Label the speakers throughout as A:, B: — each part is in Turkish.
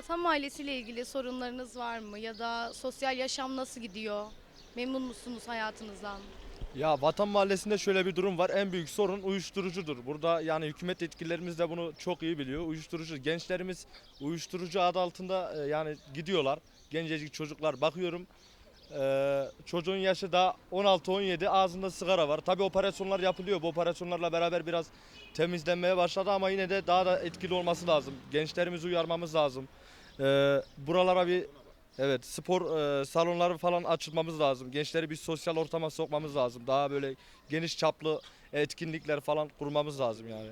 A: Vatan Mahallesi ile ilgili sorunlarınız var mı? Ya da sosyal yaşam nasıl gidiyor? Memnun musunuz hayatınızdan?
B: Ya Vatan Mahallesi'nde şöyle bir durum var. En büyük sorun uyuşturucudur. Burada yani hükümet yetkililerimiz de bunu çok iyi biliyor. Uyuşturucu gençlerimiz uyuşturucu adı altında e, yani gidiyorlar. Gencecik çocuklar bakıyorum. E, çocuğun yaşı da 16-17 ağzında sigara var. Tabi operasyonlar yapılıyor. Bu operasyonlarla beraber biraz temizlenmeye başladı ama yine de daha da etkili olması lazım. Gençlerimizi uyarmamız lazım. E, buralara bir Evet spor e, salonları falan açılmamız lazım. Gençleri bir sosyal ortama sokmamız lazım. Daha böyle geniş çaplı etkinlikler falan kurmamız lazım yani.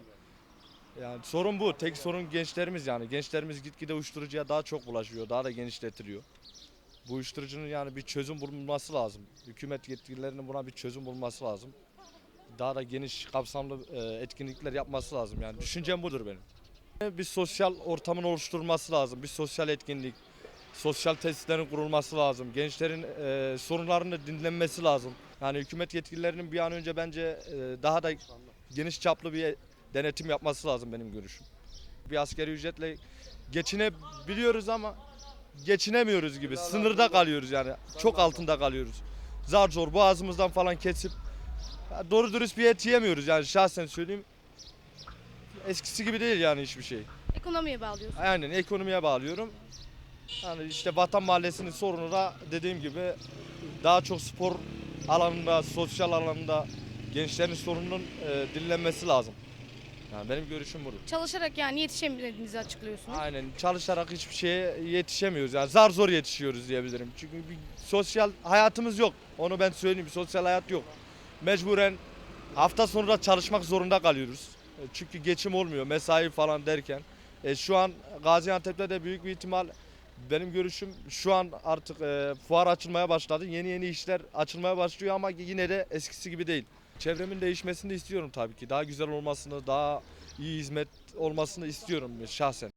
B: Yani sorun bu. Tek sorun gençlerimiz yani. Gençlerimiz gitgide uyuşturucuya daha çok bulaşıyor. Daha da genişletiliyor. Bu uyuşturucunun yani bir çözüm bulunması lazım. Hükümet yetkililerinin buna bir çözüm bulması lazım. Daha da geniş kapsamlı e, etkinlikler yapması lazım yani. Düşüncem budur benim. Bir sosyal ortamın oluşturulması lazım. Bir sosyal etkinlik, sosyal tesislerin kurulması lazım. Gençlerin e, sorunlarını dinlenmesi lazım. Yani hükümet yetkililerinin bir an önce bence e, daha da geniş çaplı bir denetim yapması lazım benim görüşüm. Bir askeri ücretle geçinebiliyoruz ama geçinemiyoruz gibi. Sınırda kalıyoruz yani. Çok altında kalıyoruz. Zar zor boğazımızdan falan kesip ya doğru dürüst bir et yiyemiyoruz yani şahsen söyleyeyim. Eskisi gibi değil yani hiçbir şey.
A: Ekonomiye bağlıyorsunuz.
B: Aynen ekonomiye bağlıyorum. Yani işte Vatan Mahallesi'nin sorunu da dediğim gibi daha çok spor alanında, sosyal alanında gençlerin sorununun e, dinlenmesi lazım. Yani benim görüşüm budur.
A: Çalışarak yani yetişemediğinizi açıklıyorsunuz.
B: Aynen çalışarak hiçbir şeye yetişemiyoruz. Yani zar zor yetişiyoruz diyebilirim. Çünkü bir sosyal hayatımız yok. Onu ben söyleyeyim. Bir sosyal hayat yok. Mecburen hafta sonu da çalışmak zorunda kalıyoruz. E, Çünkü geçim olmuyor mesai falan derken. E, şu an Gaziantep'te de büyük bir ihtimal benim görüşüm şu an artık e, fuar açılmaya başladı. Yeni yeni işler açılmaya başlıyor ama yine de eskisi gibi değil. Çevremin değişmesini de istiyorum tabii ki. Daha güzel olmasını, daha iyi hizmet olmasını istiyorum şahsen.